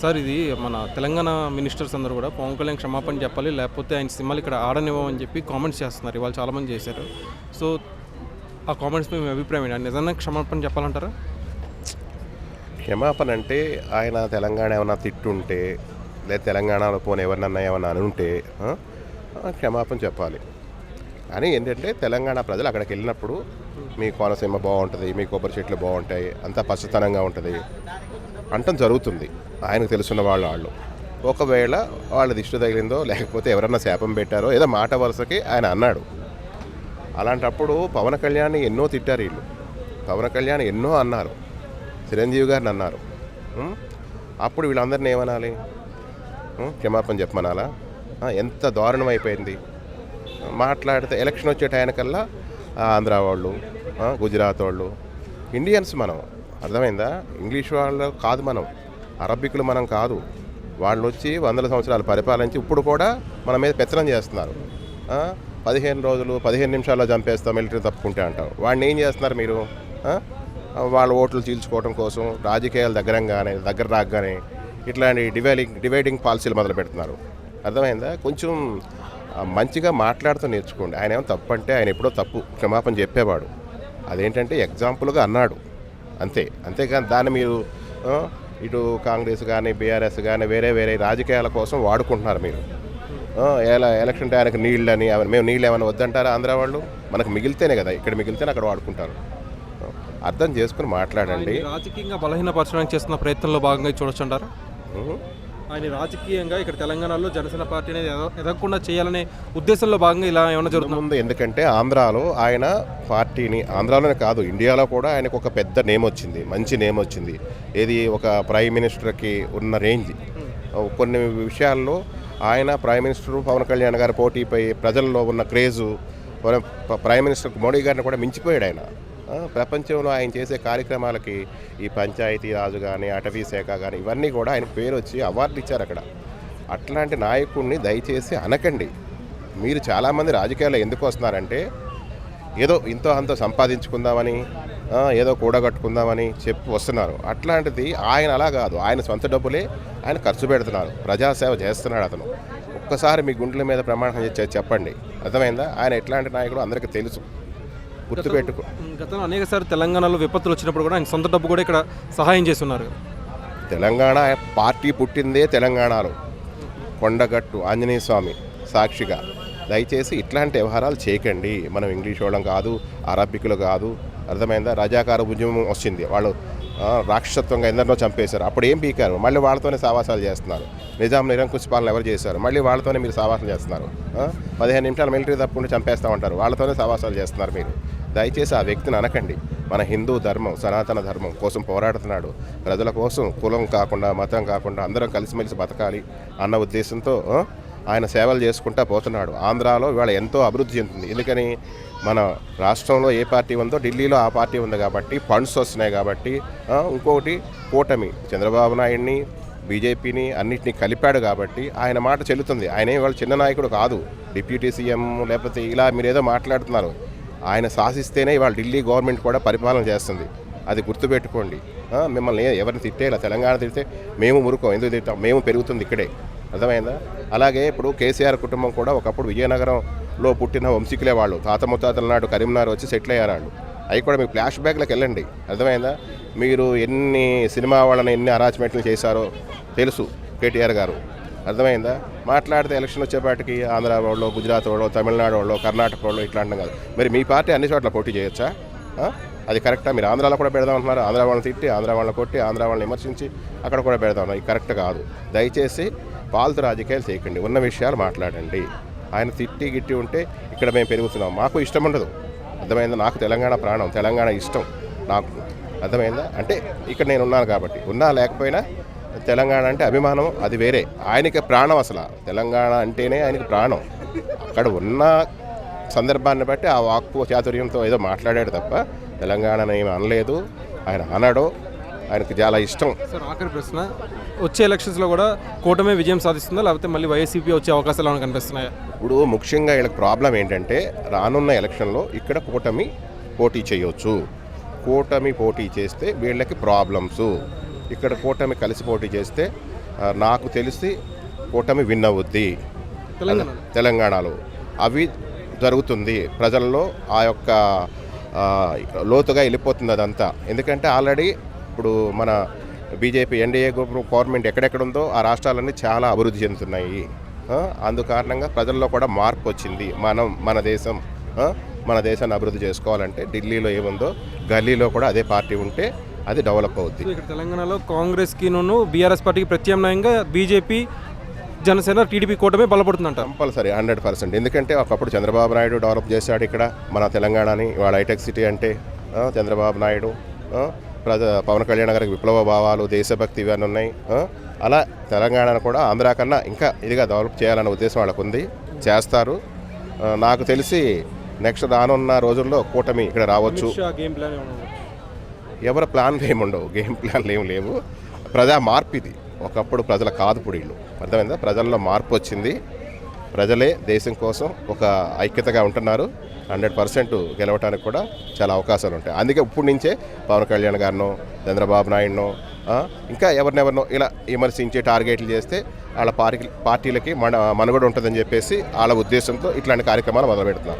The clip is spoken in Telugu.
సార్ ఇది మన తెలంగాణ మినిస్టర్స్ అందరూ కూడా పవన్ కళ్యాణ్ క్షమాపణ చెప్పాలి లేకపోతే ఆయన సినిమాలు ఇక్కడ ఆడనివ్వమని చెప్పి కామెంట్స్ చేస్తున్నారు. ఇవాళ చాలామంది చేశారు. సో ఆ కామెంట్స్ మీ అభిప్రాయం ఏంటి? నిజంగా క్షమాపణ చెప్పాలంటారా? క్షమాపణ అంటే ఆయన తెలంగాణ ఏమైనా తిట్టుంటే లేదా తెలంగాణలో పోనీ ఎవరినన్నా ఏమైనా అనుంటే క్షమాపణ చెప్పాలి. కానీ ఏంటంటే తెలంగాణ ప్రజలు అక్కడికి వెళ్ళినప్పుడు మీ కోనసీమ బాగుంటుంది మీ కొబ్బరి చెట్లు బాగుంటాయి అంతా పచ్చతనంగా ఉంటుంది. అంటం జరుగుతుంది. ఆయనకు తెలుసున్న వాళ్ళు వాళ్ళు. ఒకవేళ వాళ్ళ దిష్టి తగిలిందో లేకపోతే ఎవరన్నా శాపం పెట్టారో ఏదో మాట వరుసకి ఆయన అన్నాడు. అలాంటప్పుడు పవన్ కళ్యాణ్ ఎన్నో తిట్టారు వీళ్ళు. పవన్ కళ్యాణ్ ఎన్నో అన్నారు. చిరంజీవి గారిని అన్నారు. అప్పుడు వీళ్ళందరిని ఏమనాలి? క్షమాపణ చెప్పమనాలా? ఎంత దారుణం అయిపోయింది మాట్లాడితే ఎలక్షన్ వచ్చే టైంకల్లా ఆంధ్ర వాళ్ళు గుజరాత్ వాళ్ళు ఇండియన్స్ మనం. అర్థమైందా? ఇంగ్లీష్ వాళ్ళు కాదు మనం. అరబికులు మనం కాదు. వాళ్ళు వచ్చి వందల సంవత్సరాలు పరిపాలించి ఇప్పుడు కూడా మన మీద పెత్తనం చేస్తున్నారు. పదిహేను రోజులు పదిహేను నిమిషాల్లో చంపేస్తాం మిలిటరీ తప్పుకుంటే అంటాం వాడిని ఏం చేస్తున్నారు మీరు? వాళ్ళ ఓట్లు చీల్చుకోవడం కోసం రాజకీయాలు దగ్గరంగానే దగ్గర రాగానే ఇట్లాంటి డివైడింగ్ డివైడింగ్ పాలసీలు మొదలు పెడుతున్నారు. అర్థమైందా? కొంచెం మంచిగా మాట్లాడుతూ నేర్చుకోండి. ఆయన ఏమో తప్పు అంటే ఆయన ఎప్పుడో తప్పు క్షమాపణ చెప్పేవాడు. అదేంటంటే ఎగ్జాంపుల్గా అన్నాడు. అంతే. అంతేకాని దాన్ని మీరు ఇటు కాంగ్రెస్ కానీ బీఆర్ఎస్ కానీ వేరే వేరే రాజకీయాల కోసం వాడుకుంటున్నారు మీరు. ఎలా ఎలక్షన్ టైంకి నీళ్ళని మేము నీళ్ళు ఏమైనా వద్దంటారా ఆంధ్ర వాళ్ళు? మనకు మిగిలితేనే కదా ఇక్కడ మిగిలితేనే అక్కడ వాడుకుంటారు. అర్థం చేసుకుని మాట్లాడండి. రాజకీయంగా బలహీనపరచడానికి చేస్తున్న ప్రయత్నంలో భాగంగా చూడొచ్చు అంటారా. ఆయన రాజకీయంగా ఇక్కడ తెలంగాణలో జనసేన పార్టీ అనేది ఎద- ఎదగకుండా చేయాలనే ఉద్దేశంలో భాగంగా ఇలా ఏమైనా జరుగుతుంది? ఎందుకంటే ఆంధ్రాలో ఆయన పార్టీని ఆంధ్రాలోనే కాదు ఇండియాలో కూడా ఆయనకు ఒక పెద్ద నేమ్ వచ్చింది మంచి నేమ్ వచ్చింది. ఏది ఒక ప్రైమ్ మినిస్టర్కి ఉన్న రేంజ్. కొన్ని విషయాల్లో ఆయన ప్రైమ్ మినిస్టర్ పవన్ కళ్యాణ్ గారి పోటీపై ప్రజల్లో ఉన్న క్రేజు ప్రైమ్ మినిస్టర్ మోడీ గారిని కూడా మించిపోయాడు ఆయన. ప్రపంచంలో ఆయన చేసే కార్యక్రమాలకి ఈ పంచాయతీ రాజు కానీ అటవీ శాఖ కానీ ఇవన్నీ కూడా ఆయన పేరు వచ్చి అవార్డులు ఇచ్చారు అక్కడ. అట్లాంటి నాయకుడిని దయచేసి అనకండి. మీరు చాలామంది రాజకీయాల్లో ఎందుకు వస్తున్నారంటే ఏదో ఇంతో అంత సంపాదించుకుందామని ఏదో కూడగట్టుకుందామని చెప్పి వస్తున్నారు. అట్లాంటిది ఆయన అలా కాదు. ఆయన సొంత డబ్బులే ఆయన ఖర్చు పెడుతున్నారు. ప్రజాసేవ చేస్తున్నాడు అతను. ఒక్కసారి మీ గుండెల మీద ప్రమాణం చేసి చెప్పండి. అర్థమైందా? ఆయన ఎట్లాంటి నాయకుడు అందరికీ తెలుసు. గుర్తుపెట్టుకో గతంలో అనేక సార్లు తెలంగాణలో విపత్తులు వచ్చినప్పుడు కూడా ఆయన సొంత డబ్బు కూడా ఇక్కడ సహాయం చేస్తున్నారు. తెలంగాణ పార్టీ పుట్టిందే తెలంగాణలో. కొండగట్టు ఆంజనేయ స్వామి సాక్షిగా. దయచేసి ఇట్లాంటి వ్యవహారాలు చేయకండి. మనం ఇంగ్లీష్ వాళ్ళం కాదు అరబికులు కాదు. అర్థమైందా? రజాకార ఉద్యమం వచ్చింది. వాళ్ళు రాక్షసత్వంగా ఎందరినో చంపేశారు. అప్పుడు ఏం పీకారు? మళ్ళీ వాళ్ళతోనే సావాసాలు చేస్తున్నారు. నిజాం నిరంకుశ పాలన ఎవరు చేశారు? మళ్ళీ వాళ్ళతోనే మీరు సావాసాలు చేస్తున్నారు? పదిహేను నిమిషాలు మిలిటరీ తప్పుకుంటే చంపేస్తామంటారు. వాళ్ళతోనే సావాసాలు చేస్తున్నారు మీరు. దయచేసి ఆ వ్యక్తిని అనకండి. మన హిందూ ధర్మం సనాతన ధర్మం కోసం పోరాడుతున్నాడు. ప్రజల కోసం కులం కాకుండా మతం కాకుండా అందరం కలిసిమెలిసి బతకాలి అన్న ఉద్దేశంతో ఆయన సేవలు చేసుకుంటా పోతున్నాడు. ఆంధ్రాలో ఇవాళ ఎంతో అభివృద్ధి చెందుతుంది. ఎందుకని? మన రాష్ట్రంలో ఏ పార్టీ ఉందో ఢిల్లీలో ఆ పార్టీ ఉంది కాబట్టి ఫండ్స్ వస్తున్నాయి కాబట్టి ఇంకొకటి కూటమి. చంద్రబాబు నాయుడిని బీజేపీని అన్నిటినీ కలిపాడు కాబట్టి ఆయన మాట చెల్లుతుంది. ఆయన ఏం ఇవాళ చిన్న నాయకుడు కాదు. డిప్యూటీ సీఎం లేకపోతే ఇలా మీరు ఏదో మాట్లాడుతున్నారు. ఆయన శాసిస్తేనే ఇవాళ ఢిల్లీ గవర్నమెంట్ కూడా పరిపాలన చేస్తుంది. అది గుర్తుపెట్టుకోండి. మిమ్మల్ని ఎవరిని తిట్టే ఇలా తెలంగాణ తిడితే మేము మురుకం ఎందుకు తిట్టాం మేము పెరుగుతుంది ఇక్కడే. అర్థమైందా? అలాగే ఇప్పుడు కేసీఆర్ కుటుంబం కూడా ఒకప్పుడు విజయనగరంలో పుట్టిన వంశీకులే వాళ్ళు. తాత ముత్తాతల నాడు కరీంనగర్ వచ్చి సెటిల్ అయ్యారు వాళ్ళు. అవి కూడా మీకు ఫ్లాష్ బ్యాక్లకు వెళ్ళండి. అర్థమైందా? మీరు ఎన్ని సినిమా వాళ్ళని ఎన్ని అరాచ్మెంట్లు చేశారో తెలుసు కేటీఆర్ గారు. అర్థమైందా? మాట్లాడితే ఎలక్షన్ వచ్చేపాటికి ఆంధ్ర వాళ్ళు గుజరాత్ వాళ్ళు తమిళనాడు వాళ్ళు కర్ణాటక వాళ్ళు ఇట్లా అంటాం కాదు. మరి మీ పార్టీ అన్ని చోట్ల పోటీ చేయొచ్చా? అది కరెక్టా? మీరు ఆంధ్రాలో కూడా పెడదాం అంటున్నారు. ఆంధ్ర వాళ్ళని తిట్టి ఆంధ్ర వాళ్ళని కొట్టి ఆంధ్ర వాళ్ళని విమర్శించి అక్కడ కూడా పెడదాం. ఇది కరెక్ట్ కాదు. దయచేసి పాలతు రాజకీయాలు చేయకండి. ఉన్న విషయాలు మాట్లాడండి. ఆయన తిట్టి గిట్టి ఉంటే ఇక్కడ మేము పెరుగుతున్నాం. మాకు ఇష్టం ఉండదు. అర్థమైందా? నాకు తెలంగాణ ప్రాణం తెలంగాణ ఇష్టం. నాకు అర్థమైందా? అంటే ఇక్కడ నేను ఉన్నాను కాబట్టి. ఉన్నా లేకపోయినా తెలంగాణ అంటే అభిమానం అది వేరే. ఆయనకి ప్రాణం అసలు. తెలంగాణ అంటేనే ఆయనకి ప్రాణం. అక్కడ ఉన్న సందర్భాన్ని బట్టి ఆ వాక్కు చాతుర్యంతో ఏదో మాట్లాడాడు తప్ప తెలంగాణని ఏమి అనలేదు. ఆయన అనడో. ఆయనకు చాలా ఇష్టం. సార్ ఆఖరి ప్రశ్న. వచ్చే ఎలక్షన్స్లో కూడా కూటమి విజయం సాధిస్తుందా? లేకపోతే మళ్ళీ వైసీపీ వచ్చే అవకాశాలు ఏమైనా కనిపిస్తున్నాయా? ఇప్పుడు ముఖ్యంగా వీళ్ళకి ప్రాబ్లం ఏంటంటే రానున్న ఎలక్షన్లో ఇక్కడ కూటమి పోటీ చేయొచ్చు. కూటమి పోటీ చేస్తే వీళ్ళకి ప్రాబ్లమ్స్. ఇక్కడ కూటమి కలిసి పోటీ చేస్తే నాకు తెలిసి కూటమి విన్ అవుద్ది. తెలంగాణ తెలంగాణలో. అవి జరుగుతుంది. ప్రజల్లో ఆ యొక్క లోతుగా వెళ్ళిపోతుంది అదంతా. ఎందుకంటే ఆల్రెడీ ఇప్పుడు మన బీజేపీ ఎన్డీఏ గవర్నమెంట్ ఎక్కడెక్కడ ఉందో ఆ రాష్ట్రాలన్నీ చాలా అభివృద్ధి చెందుతున్నాయి. ఆ, అందు కారణంగా ప్రజల్లో కూడా మార్పు వచ్చింది. మనం మన దేశం మన దేశాన్ని అభివృద్ధి చేసుకోవాలంటే ఢిల్లీలో ఏముందో గల్లీలో కూడా అదే పార్టీ ఉంటే అది డెవలప్ అవుద్ది. ఇక్కడ తెలంగాణలో కాంగ్రెస్కి నూను బీఆర్ఎస్ పార్టీకి ప్రత్యామ్నాయంగా బీజేపీ జనసేన టీడీపీ కూటమి బలపడుతుందంట. Compulsory hundred percent. ఎందుకంటే ఒకప్పుడు చంద్రబాబు నాయుడు డెవలప్ చేశాడు ఇక్కడ మన తెలంగాణని. ఇవాళ హైటెక్ సిటీ అంటే చంద్రబాబు నాయుడు ప్రజ పవన్ కళ్యాణ్ గారికి విప్లవ భావాలు దేశభక్తి ఇవన్నీ ఉన్నాయి అలా తెలంగాణను కూడా ఆంధ్రా కన్నా ఇంకా ఇదిగా డెవలప్ చేయాలన్న ఉద్దేశం వాళ్ళకు ఉంది చేస్తారు నాకు తెలిసి నెక్స్ట్ రానున్న రోజుల్లో కూటమి ఇక్కడ రావచ్చు. ఎవరి ప్లాన్లు ఏముండవు ఉండవు గేమ్ ప్లాన్లు ఏం లేవు. ప్రజా మార్పు ఇది. ఒకప్పుడు ప్రజల కాదు పొడిళ్ళు అర్థమైందా? ప్రజల్లో మార్పు వచ్చింది. ప్రజలే దేశం కోసం ఒక ఐక్యతగా ఉంటున్నారు. హండ్రెడ్ పర్సెంట్ గెలవడానికి కూడా చాలా అవకాశాలు ఉంటాయి. అందుకే ఇప్పుడు నుంచే పవన్ కళ్యాణ్ గారినో చంద్రబాబు నాయుడునో ఇంకా ఎవరినెవరినో ఇలా విమర్శించి టార్గెట్లు చేస్తే వాళ్ళ పార్టీ పార్టీలకి మన మనుగడ ఉంటుందని చెప్పేసి వాళ్ళ ఉద్దేశంతో ఇట్లాంటి కార్యక్రమాలు మొదలు పెడుతున్నారు